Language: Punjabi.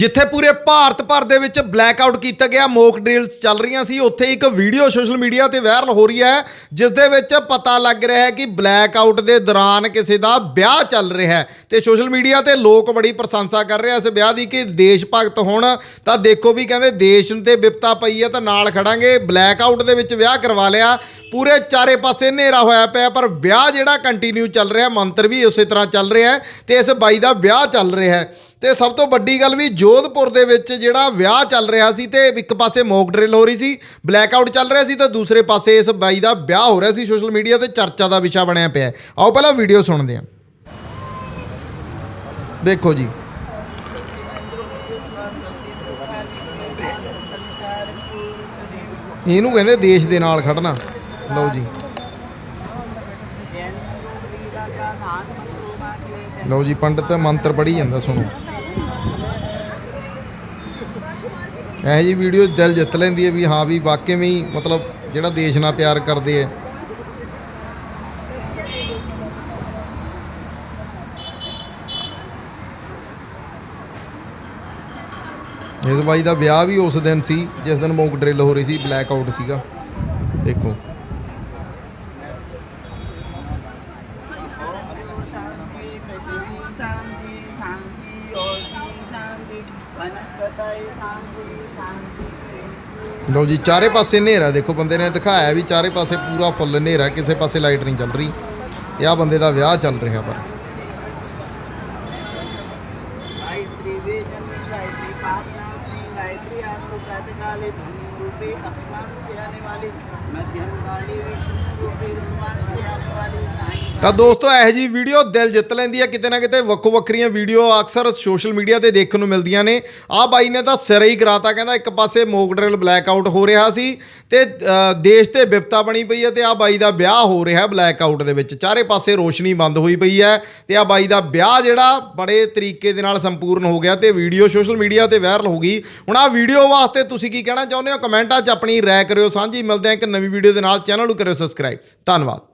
ਜਿੱਥੇ ਪੂਰੇ ਭਾਰਤ ਭਰ ਦੇ ਵਿੱਚ ਬਲੈਕ ਆਊਟ ਕੀਤਾ ਗਿਆ ਮੋਕ ਡ੍ਰਿਲਸ ਚੱਲ ਰਹੀਆਂ ਸੀ। ਉੱਥੇ ਇੱਕ ਵੀਡੀਓ ਸੋਸ਼ਲ ਮੀਡੀਆ ਤੇ ਵਾਇਰਲ ਹੋ ਰਹੀ ਹੈ, ਜਿਸ ਦੇ ਵਿੱਚ ਪਤਾ ਲੱਗ ਰਿਹਾ ਹੈ ਕਿ ਬਲੈਕ ਆਊਟ ਦੇ ਦੌਰਾਨ ਕਿਸੇ ਦਾ ਵਿਆਹ ਚੱਲ ਰਿਹਾ ਹੈ। ਤੇ ਸੋਸ਼ਲ ਮੀਡੀਆ ਤੇ ਲੋਕ ਬੜੀ ਪ੍ਰਸ਼ੰਸਾ ਕਰ ਰਹੇ ਆ ਇਸ ਵਿਆਹ ਦੀ ਕਿ ਦੇਸ਼ ਭਗਤ ਹੋਣ। ਤਾਂ ਦੇਖੋ ਵੀ ਕਹਿੰਦੇ ਦੇਸ਼ ਤੇ ਵਿਪਤਾ ਪਈ ਹੈ, ਤਾਂ ਨਾਲ ਖੜਾਂਗੇ। ਬਲੈਕ ਆਊਟ ਦੇ ਵਿੱਚ ਵਿਆਹ ਕਰਵਾ ਲਿਆ। ਪੂਰੇ ਚਾਰੇ ਪਾਸੇ ਹਨੇਰਾ ਹੋਇਆ ਪਿਆ, ਪਰ ਵਿਆਹ ਜਿਹੜਾ ਕੰਟੀਨਿਊ ਚੱਲ ਰਿਹਾ, ਮੰਤਰ ਵੀ ਉਸੇ ਤਰ੍ਹਾਂ ਚੱਲ ਰਿਹਾ ਹੈ ਤੇ ਇਸ ਬਾਈ ਦਾ ਵਿਆਹ ਚੱਲ ਰਿਹਾ ਹੈ। ਤੇ ਸਭ ਤੋਂ ਵੱਡੀ ਗੱਲ ਵੀ ਜੋਧਪੁਰ ਦੇ ਵਿੱਚ ਜਿਹੜਾ ਵਿਆਹ ਚੱਲ ਰਿਹਾ ਸੀ ਤੇ ਇੱਕ ਪਾਸੇ ਮੌਕ ਡਰਿਲ ਹੋ ਰਹੀ ਸੀ ਬਲੈਕ ਆਊਟ ਚੱਲ ਰਿਹਾ ਸੀ ਤੇ ਦੂਸਰੇ ਪਾਸੇ ਇਸ ਬਾਈ ਦਾ ਵਿਆਹ ਹੋ ਰਿਹਾ ਸੀ ਸੋਸ਼ਲ ਮੀਡੀਆ ਤੇ ਚਰਚਾ ਦਾ ਵਿਸ਼ਾ ਬਣਿਆ ਪਿਆ ਆਓ ਪਹਿਲਾਂ ਵੀਡੀਓ ਸੁਣਦੇ ਹਾਂ। ਦੇਖੋ ਜੀ। ਇਹਨੂੰ ਕਹਿੰਦੇ ਦੇਸ਼ ਦੇ ਨਾਲ ਖੜਨਾ। ਲਓ ਜੀ। ਲਓ ਜੀ, ਪੰਡਤ ਮੰਤਰ ਪੜ੍ਹੀ ਜਾਂਦਾ, ਸੁਣੋ। ਇਹ ਜੀ ਵੀਡੀਓ ਦਿਲ ਜਿੱਤ ਲੈਂਦੀ ਹੈ ਵੀ ਹਾਂ ਵੀ ਵਾਕਈ ਵੀ ਮਤਲਬ ਜਿਹੜਾ ਦੇਸ਼ ਨਾਲ ਪਿਆਰ ਕਰਦੇ ਆ। ਇਸ ਬਾਈ ਦਾ ਵਿਆਹ ਵੀ ਉਸ ਦਿਨ ਸੀ, ਜਿਸ ਦਿਨ ਮੌਕ ਡਰਿਲ ਹੋ ਰਹੀ ਸੀ ਬਲੈਕ ਆਊਟ ਸੀਗਾ। ਦੇਖੋ। ਲਓ ਜੀ ਚਾਰੇ ਪਾਸੇ ਹਨੇਰਾ ਦੇਖੋ ਬੰਦੇ ਨੇ ਦਿਖਾਇਆ ਵੀ ਚਾਰੇ ਪਾਸੇ ਪੂਰਾ ਫੁੱਲ ਹਨੇਰਾ ਕਿਸੇ ਪਾਸੇ ਲਾਈਟ ਨਹੀਂ ਚੱਲ ਰਹੀ ਇਹ ਆ ਬੰਦੇ ਦਾ ਵਿਆਹ ਚੱਲ ਰਿਹਾ ਪਰ गायत्री वेदन गायत्री ਤਾਂ ਦੋਸਤੋ, ਇਹੋ ਜੀ ਵੀਡੀਓ ਦਿਲ ਜਿੱਤ ਲੈਂਦੀ ਹੈ ਕਿਤੇ ਨਾ ਕਿਤੇ ਵੱਖੋ ਵੱਖਰੀਆਂ ਵੀਡੀਓ ਅਕਸਰ ਸੋਸ਼ਲ ਮੀਡੀਆ ਤੇ ਦੇਖਣ ਨੂੰ ਮਿਲਦੀਆਂ ਨੇ। ਆਹ ਬਾਈ ਨੇ ਤਾਂ ਸਿਰ ਹੀ ਕਰਾਤਾ, ਕਹਿੰਦਾ ਇੱਕ ਪਾਸੇ ਮੋਕ ਡਰਿਲ ਬਲੈਕ ਆਊਟ ਹੋ ਰਿਹਾ ਸੀ ਤੇ ਦੇਸ਼ ਤੇ ਵਿਪਤਾ ਬਣੀ ਪਈ ਹੈ ਤੇ ਆਹ ਬਾਈ ਦਾ ਵਿਆਹ ਹੋ ਰਿਹਾ ਬਲੈਕ ਆਊਟ ਦੇ ਵਿੱਚ। ਚਾਰੇ ਪਾਸੇ ਰੋਸ਼ਨੀ ਬੰਦ ਹੋਈ ਪਈ ਹੈ ਤੇ ਆਹ ਬਾਈ ਦਾ ਵਿਆਹ ਜਿਹੜਾ ਬੜੇ ਤਰੀਕੇ ਦੇ ਨਾਲ ਸੰਪੂਰਨ ਹੋ ਗਿਆ ਤੇ ਵੀਡੀਓ ਸੋਸ਼ਲ ਮੀਡੀਆ ਤੇ ਵਾਇਰਲ ਹੋ ਗਈ। ਹੁਣ ਆਹ ਵੀਡੀਓ ਵਾਸਤੇ ਤੁਸੀਂ ਕੀ ਕਹਿਣਾ ਚਾਹੁੰਦੇ ਹੋ? ਕਮੈਂਟਾਂ 'ਚ ਆਪਣੀ ਰਾਏ ਕਰਿਓ। ਸਾਂਝੀ ਮਿਲਦੇ ਹਾਂ ਇੱਕ ਨਵੀਂ ਵੀਡੀਓ ਦੇ ਨਾਲ। ਚੈਨਲ ਨੂੰ ਕਰਿਓ ਸਬਸਕ੍ਰਾਈਬ ਧੰਨਵਾਦ।